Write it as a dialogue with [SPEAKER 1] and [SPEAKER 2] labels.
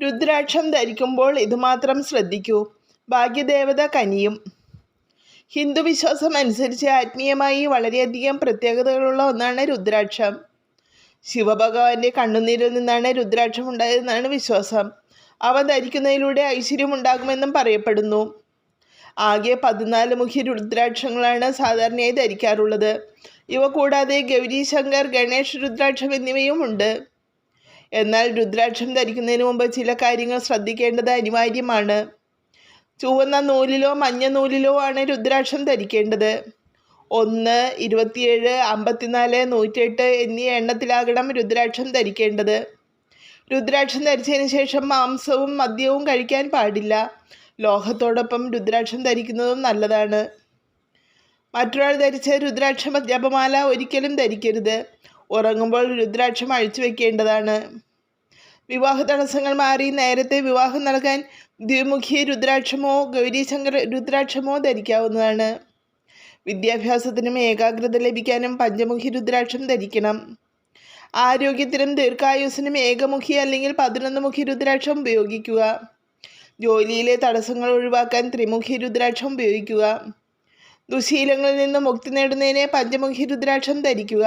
[SPEAKER 1] രുദ്രാക്ഷം ധരിക്കുമ്പോൾ ഇതുമാത്രം ശ്രദ്ധിക്കൂ. ഭാഗ്യദേവത കനിയും. ഹിന്ദു വിശ്വാസം അനുസരിച്ച് ആത്മീയമായി വളരെയധികം പ്രത്യേകതകളുള്ള ഒന്നാണ് രുദ്രാക്ഷം. ശിവഭഗവാന്റെ കണ്ണുനീരിൽ നിന്നാണ് രുദ്രാക്ഷം ഉണ്ടായതെന്നാണ് വിശ്വാസം. അവ ധരിക്കുന്നതിലൂടെ ഐശ്വര്യം ഉണ്ടാകുമെന്നും പറയപ്പെടുന്നു. ആകെ പതിനാല് മുഖ്യ രുദ്രാക്ഷങ്ങളാണ് സാധാരണയായി ധരിക്കാറുള്ളത്. ഇവ കൂടാതെ ഗൗരി ശങ്കർ ഗണേഷ് രുദ്രാക്ഷം എന്നിവയും ഉണ്ട്. എന്നാൽ രുദ്രാക്ഷം ധരിക്കുന്നതിന് മുമ്പ് ചില കാര്യങ്ങൾ ശ്രദ്ധിക്കേണ്ടത് അനിവാര്യമാണ്. ചുവന്ന നൂലിലോ മഞ്ഞ നൂലിലോ ആണ് രുദ്രാക്ഷം ധരിക്കേണ്ടത്. ഒന്ന് ഇരുപത്തിയേഴ് അമ്പത്തിനാല് നൂറ്റെട്ട് എന്നീ എണ്ണത്തിലാകണം രുദ്രാക്ഷം ധരിക്കേണ്ടത്. രുദ്രാക്ഷം ധരിച്ചതിന് ശേഷം മാംസവും മദ്യവും കഴിക്കാൻ പാടില്ല. ലോഹത്തോടൊപ്പം രുദ്രാക്ഷം ധരിക്കുന്നതും നല്ലതാണ്. മറ്റൊരാൾ ധരിച്ച രുദ്രാക്ഷ ജപമാല ഒരിക്കലും ധരിക്കരുത്. ഉറങ്ങുമ്പോൾ രുദ്രാക്ഷം അഴിച്ചു വെക്കേണ്ടതാണ് വിവാഹ തടസ്സങ്ങൾ മാറി നേരത്തെ വിവാഹം നൽകാൻ ദ്വിമുഖി രുദ്രാക്ഷമോ ഗൗരീശങ്കർ രുദ്രാക്ഷമോ ധരിക്കാവുന്നതാണ്. വിദ്യാഭ്യാസത്തിനും ഏകാഗ്രത ലഭിക്കാനും പഞ്ചമുഖി രുദ്രാക്ഷം ധരിക്കണം. ആരോഗ്യത്തിനും ദീർഘായുസിനും ഏകമുഖി അല്ലെങ്കിൽ പതിനൊന്ന് മുഖി രുദ്രാക്ഷം ഉപയോഗിക്കുക. ജോലിയിലെ തടസ്സങ്ങൾ ഒഴിവാക്കാൻ ത്രിമുഖി രുദ്രാക്ഷം ഉപയോഗിക്കുക. ദുശീലങ്ങളിൽ നിന്ന് മുക്തി നേടുന്നതിന് പഞ്ചമുഖി രുദ്രാക്ഷം ധരിക്കുക.